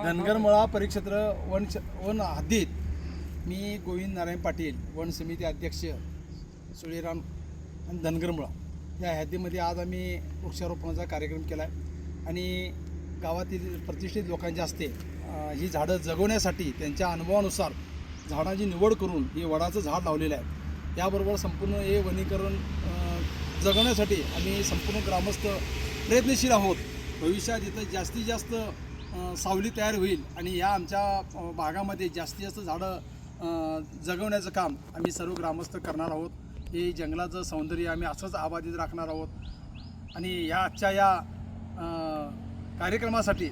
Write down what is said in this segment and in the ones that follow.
धनगरमळा परिक्षेत्र वन वन हद्दीत मी गोविंद नारायण पाटील वन समिती अध्यक्ष सुळीराम आणि धनगरमुळा या हद्दीमध्ये आज आम्ही वृक्षारोपणाचा कार्यक्रम केला आहे आणि गावातील प्रतिष्ठित लोकांच्या हस्ते ही झाडं जगवण्यासाठी त्यांच्या अनुभवानुसार झाडांची निवड करून हे वडाचं झाड लावलेलं आहे. याबरोबर संपूर्ण हे वनीकरण जगवण्यासाठी आम्ही संपूर्ण ग्रामस्थ प्रयत्नशील आहोत. भविष्यात इथं जास्तीत जास्त सावली तयार होईल आणि या आमच्या भागामध्ये जास्तीत जास्त झाडं जगवण्याचं काम आम्ही सर्व ग्रामस्थ करणार आहोत. हे जंगलाचं सौंदर्य आम्ही असंच आबादित राखणार आहोत. आणि या आजच्या या कार्यक्रमासाठी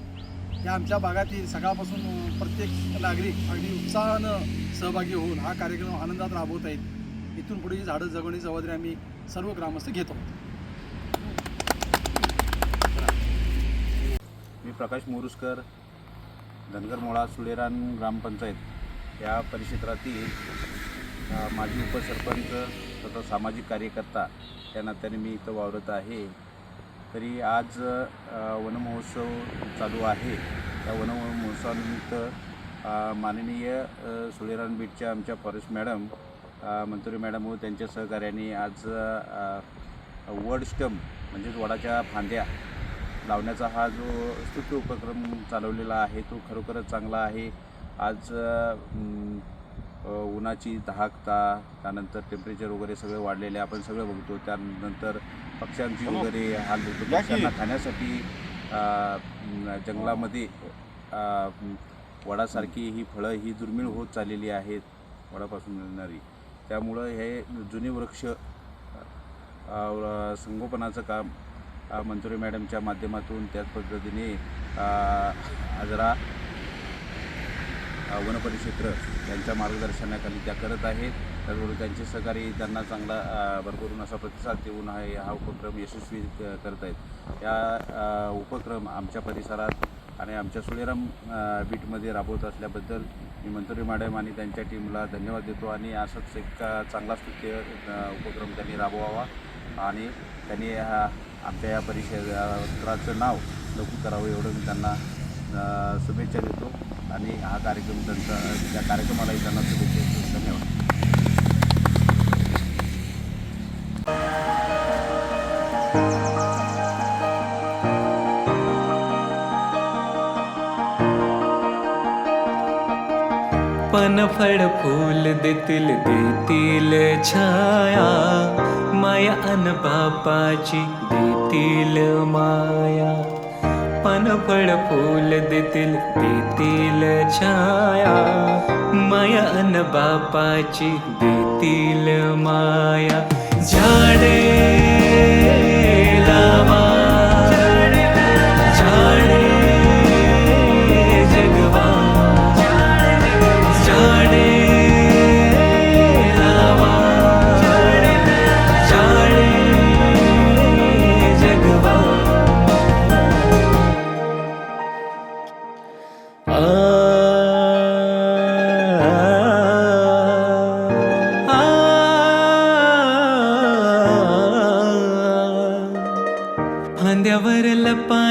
या आमच्या भागातील सकाळपासून प्रत्येक नागरिक अगदी उत्साहानं सहभागी होऊन हा कार्यक्रम आनंदात राबवत आहेत. इथून पुढे झाडं जगवण्याची जबाबदारी आम्ही सर्व ग्रामस्थ घेतो. प्रकाश मोरुसकर धनगरमोळा सुळेरान ग्रामपंचायत या परिक्षेत्रातील माजी उपसरपंच तथा सामाजिक कार्यकर्ता या नात्याने मी इथं वावरत आहे. तरी आज वनमहोत्सव चालू आहे. त्या वनमहोत्सवानिमित्त महोत्सवानिमित्त माननीय सुळेरान बीटच्या आमच्या फॉरेस्ट मॅडम मंत्री मॅडम व त्यांच्या सहकार्याने आज वड स्टंप म्हणजेच वडाच्या फांद्या लावण्याचा हा जो स्तुत्य उपक्रम चालवलेला आहे तो खरोखरच चांगला आहे. आज उन्हाची दहाकता त्यानंतर टेम्परेचर वगैरे सगळं वाढलेले. आपण सगळं बघतो. त्यानंतर पक्ष्यांची वगैरे हाल होतो. पक्ष्यांना खाण्यासाठी जंगलामध्ये वडासारखी ही फळं ही दुर्मिळ होत चाललेली आहेत वडापासून मिळणारी. त्यामुळं हे जुने वृक्ष संगोपनाचं काम मंजुरी मॅडमच्या माध्यमातून त्याच पद्धतीने आजरा वनपरिक्षेत्र यांच्या मार्गदर्शनाखाली त्या करत आहेत. त्याचबरोबर त्यांचे सहकारी त्यांना चांगला भरपूरून असा प्रतिसाद देऊन आहे. हा उपक्रम यशस्वी करत आहेत. या उपक्रम आमच्या परिसरात आणि आमच्या सुळेराम बीटमध्ये राबवत असल्याबद्दल मी मंत्री मॅडम आणि त्यांच्या टीमला धन्यवाद देतो आणि असंच एक चांगला स्तुत्य उपक्रम त्यांनी राबवावा आणि त्यांनी हा आमच्या या परिषदाचं नाव लघु करावं एवढं मी त्यांना शुभेच्छा देतो. आणि हा कार्यक्रम त्यांचा त्या कार्यक्रमालाही त्यांना शुभेच्छा देतो. धन्यवाद. पनफळ फूल देतील देतील छाया. माया अन बापाची देतील माया. पनफळ फूल देतील देतील छाया. माया अन बापाची देतील माया. झाडे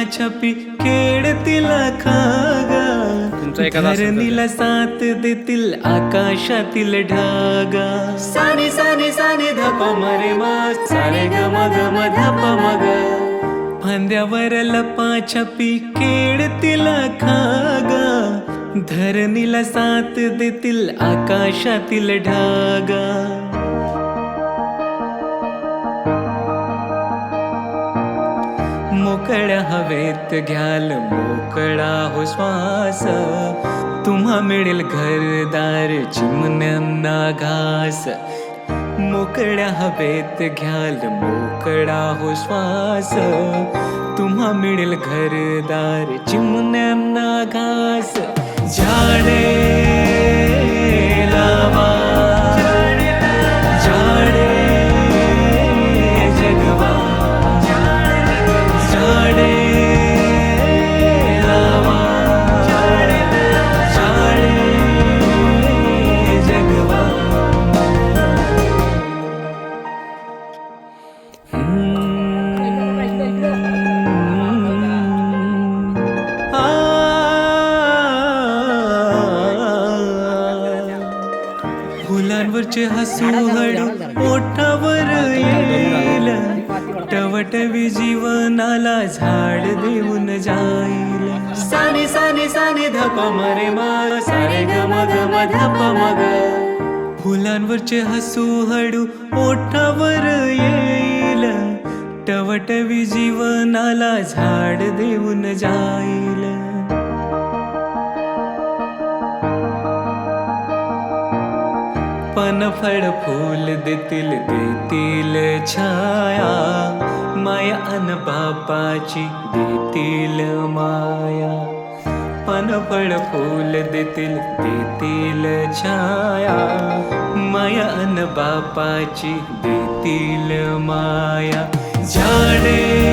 लपाछपी खेळतील खागा. धरणीला साथ देतील आकाशातील ढागा. साने साने साने धप मरे मा. सारे ग मग धप मग. फांद्यावर लपाछपी खेळतील खागा. धरणीला साथ देतील आकाशातील ढागा. मोकळ्या हवेत घ्याल मोकळा हो श्वास. तुम्हा मिळेल घरदार चिमण्यांना घास. मोकळ्या हवेत घ्याल मोकळा हो श्वास. तुम्हा मिळेल घरदार चिमण्यांना फुलांवरचे हसू हळू ओठावर येईल. टवटवी जीवनाला झाड देऊन जाईल. साने साने साने धप मरे मा सारे ग मग धप मग. फुलांवरचे हसू हळू ओठावर येईल. टवटवी जीवनाला झाड देऊन जाईल. पान फळ फूल देतील देतील छाया. माया अन बापाची देतील माया. पान फळ फूल देतील देतील छाया. माया अन बापाची देतील माया. झाडे